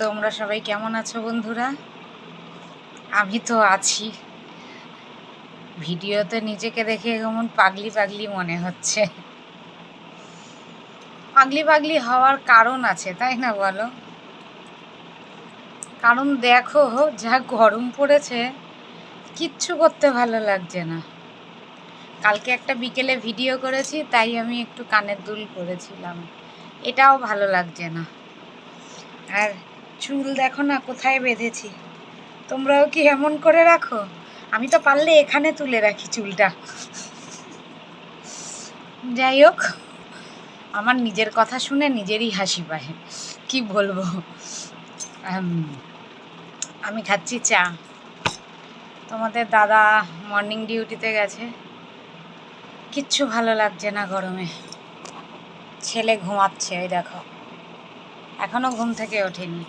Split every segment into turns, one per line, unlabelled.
তোমরা সবাই কেমন আছো বন্ধুরা? আমি তো আছি। ভিডিওতে নিজেকে দেখে কেমন পাগলি পাগলি মনে হচ্ছে। পাগলি পাগলি হওয়ার কারণ আছে, তাই না বলো? কারণ দেখো, যা গরম পড়েছে, কিচ্ছু করতে ভালো লাগছে না। কালকে একটা বিকেলে ভিডিও করেছি, তাই আমি একটু কানের দুল করেছিলাম এটাও ভালো লাগছে না। আর চুল দেখো না, কোথায় বেঁধেছি। তোমরাও কি এমন করে রাখো? আমি তো পারলে এখানে তুলে রাখি চুলটা। যাই হোক, আমার নিজের কথা শুনে নিজেরই হাসি পায়। কি বলব? আমি খাচ্ছি চা। তোমাদের দাদা মর্নিং ডিউটিতে গেছে। কিচ্ছু ভালো লাগছে না গরমে। ছেলে ঘুমাচ্ছে, ওই দেখো। এখনও ঘুম থেকে ওঠেনি।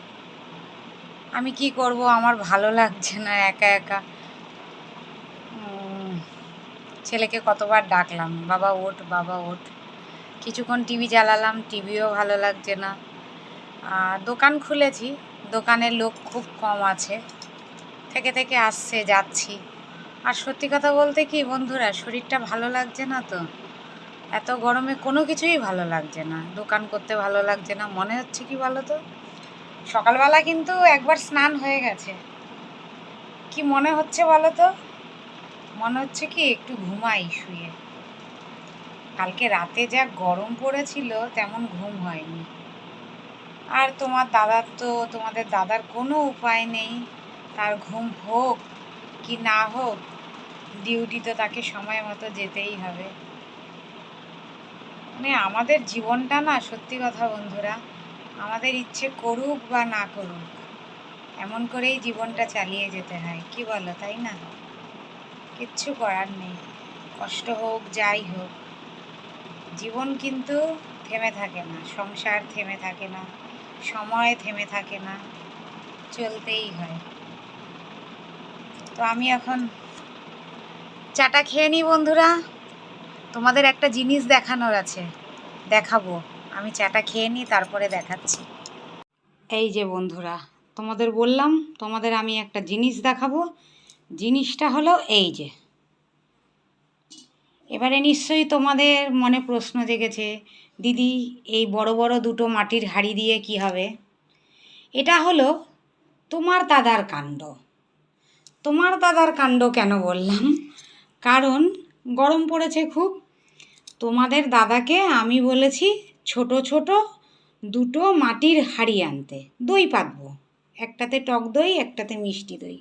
আমি কি করব? আমার ভালো লাগছে না, একা একা। ছেলেকে কতবার ডাকলাম, বাবা, ওঠ বাবা, ওঠ। কিছুক্ষণ টিভি চালালাম, টিভিও ভালো লাগছে না। দোকান খুলেছি দোকানে লোক খুব কম আছে। থেকে থেকে আসছে, যাচ্ছি। আর সত্যি কথা বলতে কি বন্ধুরা, শরীরটা ভালো লাগছে না তো? এত গরমে কোনো কিছুই ভালো লাগছে না। দোকান করতে ভালো লাগছে না। মনে হচ্ছে কি বলো তো? সকালবেলা কিন্তু একবার স্নান হয়ে গেছে। কি মনে হচ্ছে বলো তো? মনে হচ্ছে কি একটু ঘুমাই শুয়ে। কালকে রাতে যা গরম পড়েছিল তেমন ঘুম হয়নি। আর তোমার দাদার তো, তোমাদের দাদার কোনো উপায় নেই। তার ঘুম হোক কি না হোক ডিউটি তো তাকে সময় মতো যেতেই হবে। মানে আমাদের জীবনটা না, সত্যি কথা বন্ধুরা আমাদের ইচ্ছে করুক বা না করুক, এমন করেই জীবনটা চালিয়ে যেতে হয়। কি বলো, তাই না? কিচ্ছু করার নেই। কষ্ট হোক, যাই হোক, জীবন কিন্তু থেমে থাকে না, সংসার থেমে থাকে না, সময় থেমে থাকে না, চলতেই হয়। তো আমি এখন চাটা খেয়ে নিই বন্ধুরা। তোমাদের একটা জিনিস দেখানোর আছে, দেখাবো। আমি চাটা খেয়ে নিই, তারপরে দেখাচ্ছি। এই যে বন্ধুরা, তোমাদের বললাম, তোমাদের আমি একটা জিনিস দেখাবো। জিনিসটা হলো এই যে। এবারে নিশ্চয়ই তোমাদের মনে প্রশ্ন জেগেছে, দিদি, এই বড় বড় দুটো মাটির হাঁড়ি দিয়ে কি হবে? এটা হলো তোমার দাদার কাণ্ড। তোমার দাদার কাণ্ড কেন বললাম? কারণ গরম পড়েছে খুব। তোমাদের দাদাকে আমি বলেছি ছোট ছোট দুটো মাটির হাঁড়ি আনতে। দই পাতবো। একটাতে টক দই, একটাতে মিষ্টি দই।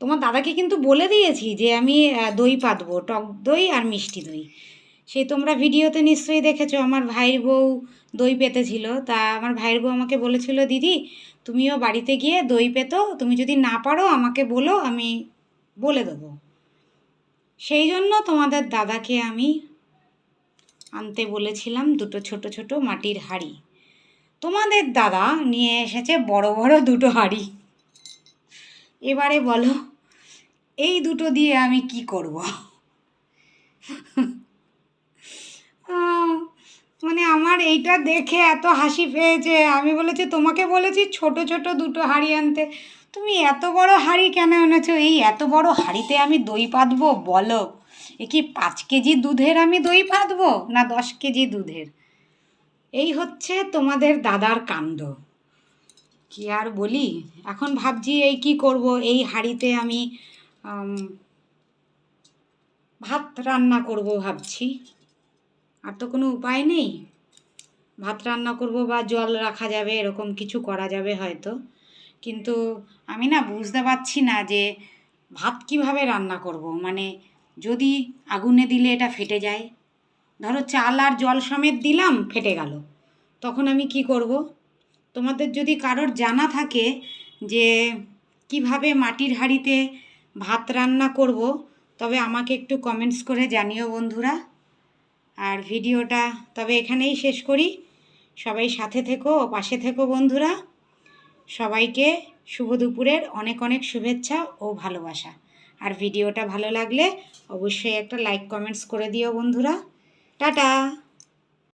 তোমার দাদাকে কিন্তু বলে দিয়েছি যে আমি দই পাতবো, টক দই আর মিষ্টি দই। সেই তোমরা ভিডিওতে নিশ্চয়ই দেখেছ, আমার ভাইয়ের বউ দই পেতেছিল। তা আমার ভাইয়ের বউ আমাকে বলেছিল, দিদি, তুমিও বাড়িতে গিয়ে দই পেতো, তুমি যদি না পারো আমাকে বলো, আমি বলে দেবো। সেই জন্য তোমাদের দাদাকে আমি আনতে বলেছিলাম দুটো ছোট ছোট মাটির হাঁড়ি। তোমাদের দাদা নিয়ে এসেছে বড় বড় দুটো হাঁড়ি। এবারে বলো, এই দুটো দিয়ে আমি কি করব? মানে আমার এইটা দেখে এত হাসি পেয়েছে। আমি বলেছি, তোমাকে বলেছি ছোট ছোট দুটো হাঁড়ি আনতে। তুমি এত বড় হাঁড়ি কেন এনেছো? এই এত বড় হাঁড়িতে আমি দই পাতবো? বলো। এ কি পাঁচ কেজি দুধের আমি দই পাতবো না দশ কেজি দুধের? এই হচ্ছে তোমাদের দাদার কাণ্ড। কি আর বলি? এখন ভাবছি এই কি করব? এই হাঁড়িতে আমি ভাত রান্না করব ভাবছি। আর তো কোনো উপায় নেই। ভাত রান্না করব বা জল রাখা যাবে, এরকম কিছু করা যাবে হয়তো। কিন্তু আমি না বুঝতে পারছি না যে ভাত কীভাবে রান্না করব। মানে যদি আগুনে দিলে এটা ফেটে যায়? ধরো চাল আর জল সমেত দিলাম, ফেটে গেল। তখন আমি কি করব? তোমাদের যদি কারোর জানা থাকে যে কীভাবে মাটির হাঁড়িতে ভাত রান্না করব, তবে আমাকে একটু কমেন্টস করে জানিও বন্ধুরা। আর ভিডিওটা তবে এখানেই শেষ করি। সবাই সাথে থেকো পাশে থেকো বন্ধুরা। সবাইকে শুভ দুপুরের অনেক অনেক শুভেচ্ছা ও ভালোবাসা। আর ভিডিওটা ভালো লাগলে অবশ্যই একটা লাইক কমেন্টস করে দিও বন্ধুরা। টাটা!